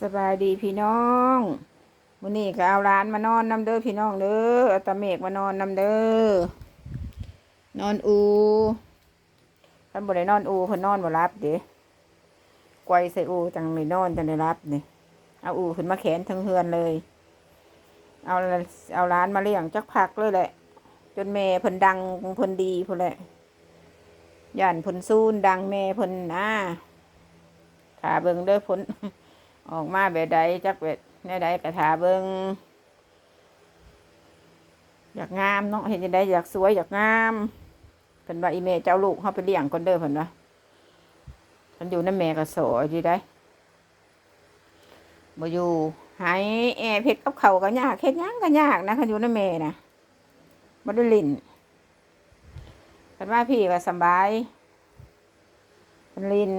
สบายดีพี่น้องมื้อนี้ก็เอาร้านมานอนนำเด้อพี่น้องเด้อเอาตาเมกมานอนนำเด้อนอนอูท่านบ่ได้นอนอูเพิ่นนอนบ่รับเด้กวยใส่อูจังไม่นอนจังได้รับนี่เอาอูขึ้นมาแขนทั้งเฮือนเลย เอาเอาร้านมาเลี้ยงจักพักเลยแหละ จนแม่เพิ่นดังเพิ่นดีพุ่นแหละย่านเพิ่นซูนดังแม่เพิ่นนะถ้าเบิ่งเด้อผล ออกมาแบบใดจักแบบแนวใดกระถาเบิงอยากงามเนาะเห็นจังไดอยากสวยอยากงามเพิ่นว่าอีเมเจ้าลูกเฮาไปเลี้ยงก่อนเด้อเพิ่นว่าเพิ่นอยู่นำแม่ก็สอยอยู่ได้บ่อยู่หายแอร์เพชรกับเขาก็ยากเฮ็ดยังก็ยากนะคันอยู่นำแม่นะบ่ได้ลิ้นเพิ่นว่าพี่ก็สบายเพิ่นลิ้น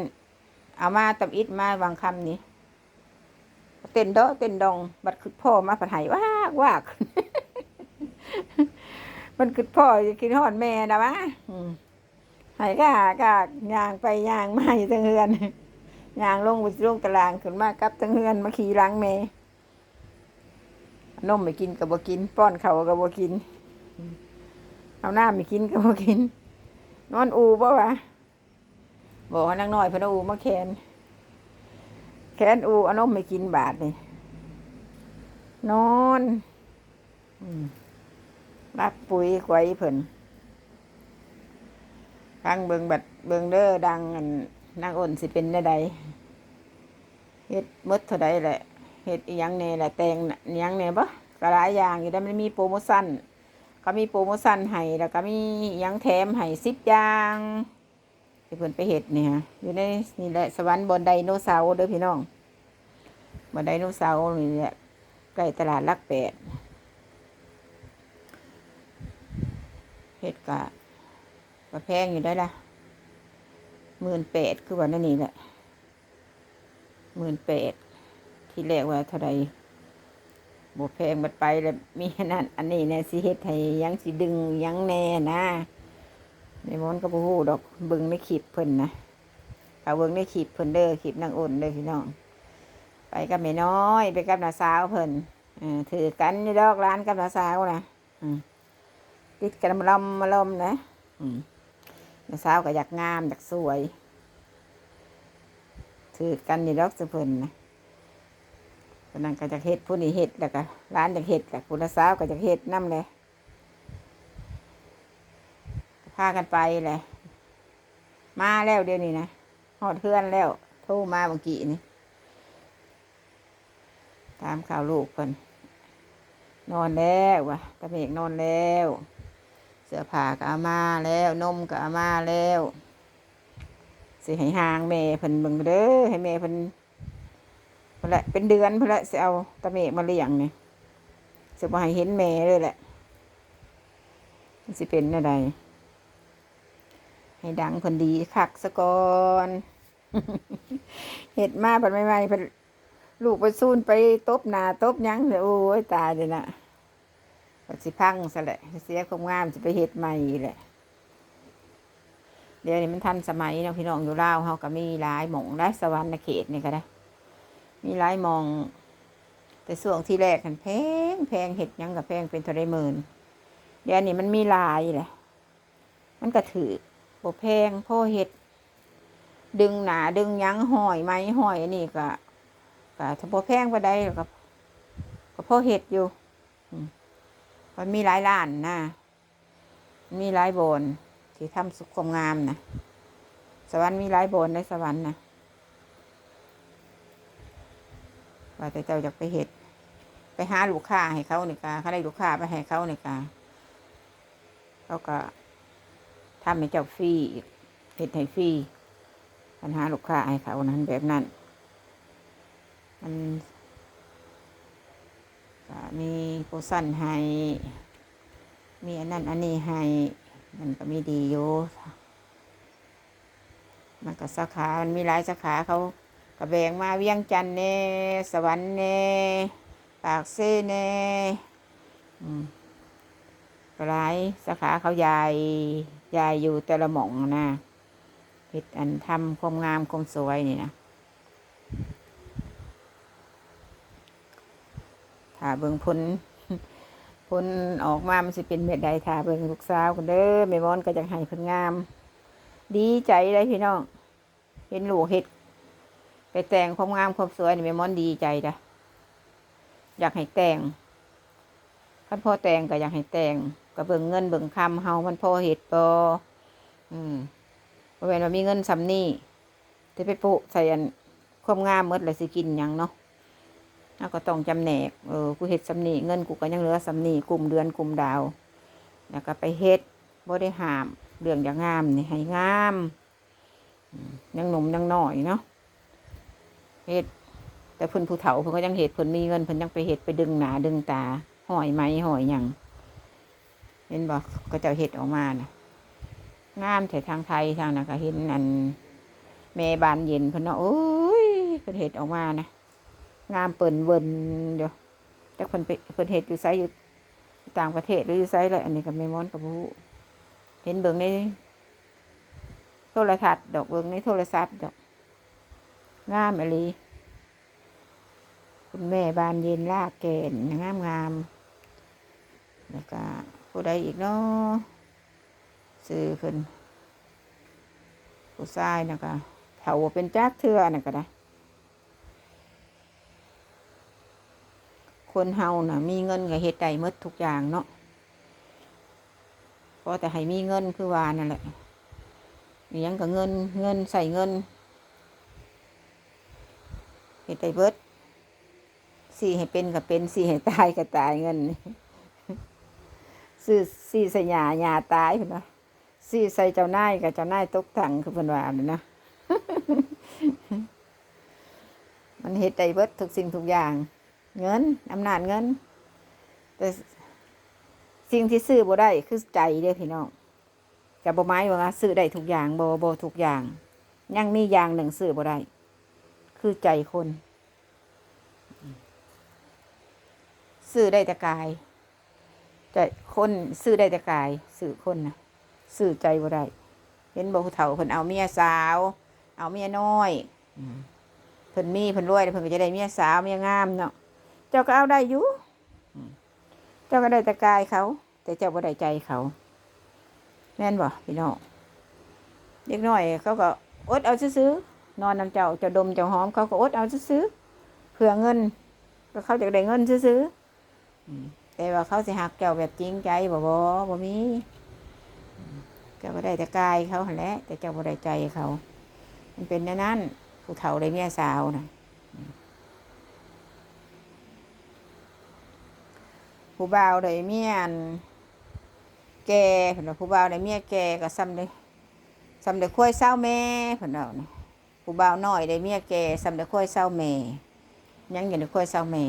เอามาตำอิดมาวางคำนี้ ต้นเดาะเต้นดอง บัดคือพ่อมาผัดไห้ววากวากมันคือพ่อจะกินหอดแม่นะวะไหายก็กากยางไปยางมาอยู่ทั้งเฮือนยางลงไปลงตารางขึ้นมากับทั้งเฮือนมาขี่ล้างแม่นมไม่กินกับบ่กิน ป้อนเขากับบ่กิน เอาหน้าไม่กินกับบ่กิน นอนอูบ่วะบอกให้นางน้อยพนเอาอูมาแคน แคนอูอานมไม่กินบาทนี่ นอนรักปุ๋ยไว้เพิ่นฟังเบิงบัดเบิงเด้อดังอันนางอ้นสิเป็นได้ใดเฮ็ดมดเท่าใดแหละเฮ็ดอีหยังแน่แหละแต่งน่ะอิหยังแน่บ่ก็หลายอย่างอยู่ได้มันมีโปรโมชั่นก็มีโปรโมชั่นให้แล้วก็มีอิหยังแถมให้สิบอย่าง ที่เพิ่นไปเฮ็ดเนี่ยอยู่ในนี่แหละสวรรค์บนไดโนเสาร์เด้อพี่น้องบนไดโนเสาร์นี่แหละใกล้ตลาดลักแปดเฮ็ดกะก็แพงอยู่ได้ละหมื่นแปดคือวันนั้นนี่แหละหมื่นแปดที่แรกว่าเท่าไรบวแพงบัดไปแล้วมีนั่นอันนี้เนี่ยสิเฮ็ดให้ยังสิดึงยังแน่นะ ในมอนก็บ่ฮู้ดอกเบิ่งในคลิปเพิ่นนะเอาเบิ่งในคลิปเพิ่นเด้อคลิปนางอ้นเด้อพี่น้อง ไปกับแม่น้อย ไปกับน้าสาวเพิ่นถือกันนี่ดอกร้านกับน้าสาวนะติดกันมาลอมมาลอมนะน้าสาวก็อยากงามอยากสวยถือกันนี่ดอกสุเพิ่นนะคนนั้นก็จะเฮ็ดผู้นี้เฮ็ดแล้วก็ร้านจะเฮ็ดกับผู้น้าสาวก็จะเฮ็ดน้ำเลย พากันไปเลยมาแล้วเดี๋ยวนี้นะหอดเพื่อนแล้วโทรมาเมื่อกี้นี่ตามข่าวลูกเพิ่นนอนแล้ววะตะเมกนอนแล้ว เสื้อผ้าก็เอามาแล้วนมก็เอามาแล้วสิให้หางแม่เพิ่นเบิ่งเด้อให้แม่เพิ่นเพิ่นละเป็นเดือนเพิ่นละสิเอาตะเมกมาเลี้ยงนี่สิบ่ให้เห็นแม่เลยแหละสิเป็นอะไร ให้ดังเพิ่นดีคักซะกอนเห็ดมาเพิ่นใหม่ๆเพิ่ลูกไปซูนไปตบหนาตบยังเลยโอ้ยตายเลยนะก็สิพังซะแหละเสียความงามจะไปเฮ็ดใหม่แหละเดี๋ยวนี้มันทันสมัยเนาะพี่น้องอยู่ลาวเฮาก็มีหลายหมองได้สวรรค์เขตนี่ก็ได้ มีหลายมอง แต่ส่วงที่แรกกันแพงแพงเห็ดยังกับแพงเป็นเท่าไรหมื่นเดี๋ยวนี้มันมีลายแหละมันก็ถือ บ่แพงพ่อเห็ด ดึงหนาดึงยังห้อยไม้ห้อยนนี้ก็ก็ถ้าพอแพงไปได้ก็ก็พอเห็ดอยู่มันมีหลายร้านนะมีหลายโบนที่ทำสุขความงามนะสวรรค์มีหลายโบนในสวรรค์นะว่าแต่เจ้าอยากไปเห็ด ไปหาลูกค้าให้เขาในกาเขาได้ลูกค้าไปให้เขาในกาเขาก็ ทำให้เจ้าฟรีอีกเห็ดให้ฟรีปัญหาลูกค้าให้เขานั้นแบบนั้น มันมีโปรสั้นให้ มีอันนั้นอันนี้ให้ มันก็มีดีอยู่มันก็สาขา มันมีหลายสาขาเขาก็แบ่งมาเวียงจันทน์เน่สวรรค์เน่ปากเซ่เน่หลายสาขาเขาใหญ่ ใหญ่อยู่แต่ละหม่องนะเฮ็ดอันทำความงามความสวยนี่นะถ้าเบิ่งผลผลออกมา มันสิเป็นเม็ดใดถ้าเบิ่งลูกสาวกันเด้อแม่มอนก็จังให้เพิ่นงาม ดีใจเลยพี่น้อง เห็นลูกเฮ็ด ไปแต่งความงามความสวยนี่แม่มอนดีใจจ้ะอยากให้แต่ง คันพ่อแต่งก็อยากให้แต่งก็เบิ่งเงินเบิ่งคำเฮามันพอเฮ็ดบ่อืมบ่แม่นว่ามีเงินซำนี้ที่ไปปะใส่อันความงามหมดแล้วสิกินยังเนาะเฮาก็ต้องจำแนกเออกูเฮ็ดซำนีเงินกูก็ยังเหลือซำนีกลุ่มเดือนกลุ่มดาว แล้วก็ไปเฮ็ดบ่ได้หามเรื่องอย่างงามนี่ให้งามยังหนุ่มยังหน้อยเนาะเฮ็ดแต่เพิ่นผู้เฒ่าเพิ่นก็ยังเฮ็ดเพิ่นมีเงินเพิ่นยังไปเฮ็ดไปดึงหนาดึงตา หอยไหมหอยหยังเห็นบอกก็จะเฮ็ดออกมานะงามแต่ทางไทยทางนั้นก็เห็นอันแม่บานเย็นเพิ่นเนาะโอ้ยเพิ่นเฮ็ดออกมานะงามเปิ่นเวินเดี๋ยวแต่เพิ่นไปเพิ่นเฮ็ดอยู่ไสอยู่ต่างประเทศหรืออยู่ไสแหละอันนี้ก็แม่ม้อนกับผู้เห็นเบิ่งในโทรทัศน์ดอกเบิ่งในโทรศัพท์ดอกงามอหลีคุณแม่บานเย็นลากเกณฑ์งามงาม แล้วก็ผู้ใดอีกเนาะซื้อขึ้นผู้ชายนะก็เถาเป็นจักเทือนะก็ได้คนเฮาน่ะ มีเงินกับเฮ็ดได้หมดทุกอย่างเนาะพราะแต่ให้มีเงินคือว่านั่นแหละยังกับเงินเงินใส่เงินเฮ็ดได้เบิดสี่ให้เป็นก็เป็นสี่ให้ตายก็ตายเงิน ซื้อสี่ใส่หยาหยาตายเพิ่นว่าสี่ใส่เจ้านายกับเจ้านายตกถังคือเพิ่นว่าน่ะนะมันเฮ็ดได้เบิดทุกสิ่งทุกอย่าง เงินอำนาจเงิน แต่สิ่งที่ซื้อบ่ได้คือใจเด้อพี่น้องจะบ่หมายว่าซื้อได้ทุกอย่างบ่บ่ทุกอย่าง ยังมีอย่างหนึ่งซื้อบ่ได้คือใจคน ซื้อได้แต่กาย ใจคนซื้อได้แต่กายซื้อคนนะซื้อใจบ่ได้เห็นบ่ผู้เฒ่าเพิ่นเอาเมียสาว เอาเมียน้อยเพิ่นมีเพิ่นรวยเพิ่นก็จะได้เมียสาวเมียงามเนาะเจ้าก็เอาได้อยู่เจ้าก็ได้แต่กายเขา แต่เจ้าบ่ได้ใจเขาแม่นบ่พี่น้องเด็กน้อย เขาก็อดเอาซื้อๆนอนนำเจ้าเจ้าดมเจ้าหอมเขาก็อดเอาซื้อๆเผื่อเงินก็เขาจะได้เงินซื้อๆ แต่ว่าเขาสิหักเจ้าแบบจริงใจบ่บ่บ่มีเจ้าก็ได้แต่กายเขาหันแหละแต่เจ้าบ่ได้ใจเขา มันเป็นแนวนั้นผู้เฒ่าได้เมียสาวนะผู้บ่าวได้เมียนแก่เพิ่นว่าผู้บ่าวได้เมียแก่ก็ซ้ำได้ซ้ำได้คุ้ยเศร้าแม่เพิ่นว่านะผู้บ่าวน้อยได้เมียแก่ซ้ำได้คุ้ยเศร้าแม่ยังอยู่ในขั้วเศร้าแม่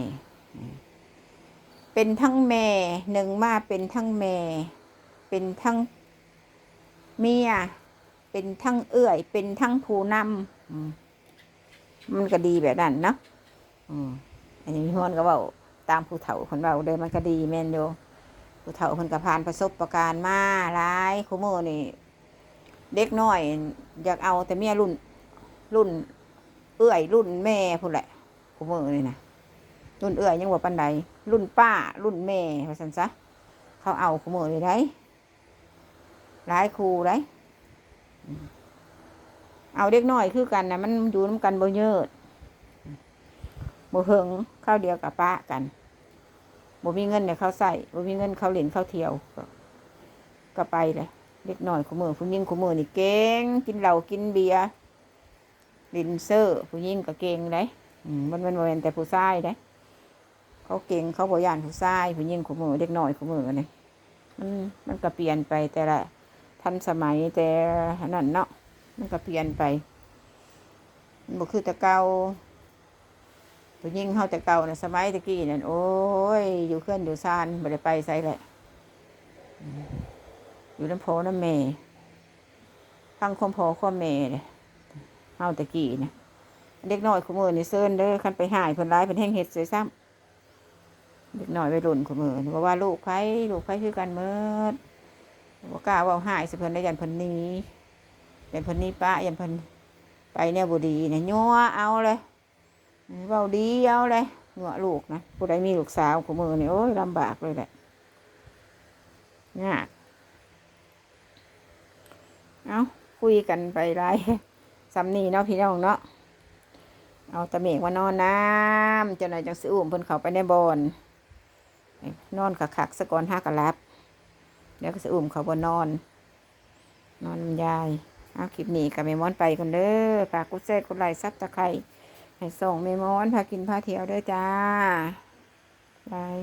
เป็นทั้งแม่หนึ่งมาเป็นทั้งแม่ เป็นทั้งเมีย เป็นทั้งเอื้อย เป็นทั้งผู้นำอืมมันก็ดีแบบนั้นเนาะอืมอันนี้พี่มอนก็เว่าตามผู้เฒ่าคนเว่าเดินมันก็ดีแม่นโยผู้เฒ่าคนก็ผ่านประสบประการณ์มาหลายคุโมอนี่ เด็กน้อย อยากเอาแต่เมียรุ่นรุ่น เอื้อยรุ่นแม่พูดแหละกูมือนี่นะ รุ่นเอื้อยยังว่าปันใดรุ่นป้า รุ่นแม่ว่าสันซะเขาเอากูมือนี่ได้หลายครูได้เอาเด็กน้อยคือกันนะมันอยู่น้ำกันบ่เยิดบ่เฮิงข้าวเดียวกับป้ากันบ่มีเงินเนี่ยเขาใส่บ่มีเงินเขาเล่นเขาเที่ยวก็ไปเลยเด็กน้อยกูมือผู้หญิงกูมือนี่เก่งกินเหล้ากินเบียร์ลินเซอร์ผู้หญิงก็เก่งได้มันมันบ่แมันแต่ผู้ชายได้ เขาเก่งเขาบ่ยานผู้ชายผู้หญิงขมือเด็กน้อยขมือนี่มันมันก็เปลี่ยนไปแต่ละทันสมัยแต่นั่นเนาะมันก็เปลี่ยนไปมันบ่คือแต่เก่าผู้หญิงเฮาแต่เก่าน่ะสมัยตะกี้นั่นโอ้ยอยู่เคลื่อนอยู่ซานบ่ได้ไปไสแหละอยู่น้ำโพน้ำเมฟังความพอความเมเลยเฮาตะกี้นะเด็กน้อยขมือนี่เซินเด้อคันไปหายเพิ่นร้ายเพิ่นแห้งเฮ็ดเสียซ้ำ เด็กน้อยไปรุ่นขมือนี่ว่าว่าลูกไผลูกไผคือกันเมิดบ่กกล้าว้าหายสิเพิ่นได้ยันเพิ่นนี้ยันเพิ่นนี้ป้ายันเพิ่นไปแนวบ่ดีเนี่ยยัวเอาเลยเว้าดีเอาเลยหัวลูกนะผู้ใดมีลูกสาวขมือนี่โอ้ยลำบากเลยแหละยากเอาคุยกันไปไรสำนีเนาะพี่น้องเนาะเอาตะเมกมานอนน้ำเจ้าหน่อยจังสิอุ้มเพิ่นเขาไปในบอน นอนขักสะก่อนห้ากะลับเดี๋ยวก็สิอุ้มเขาบนนอน นอนยายเอาคลิปนี้กับเมมอนไปกันเด้อฝากกุดแซ่กุดไลค์ซับตะไคร้ให้ส่งเมมอนพากินพาเที่ยวเด้อจ้าบาย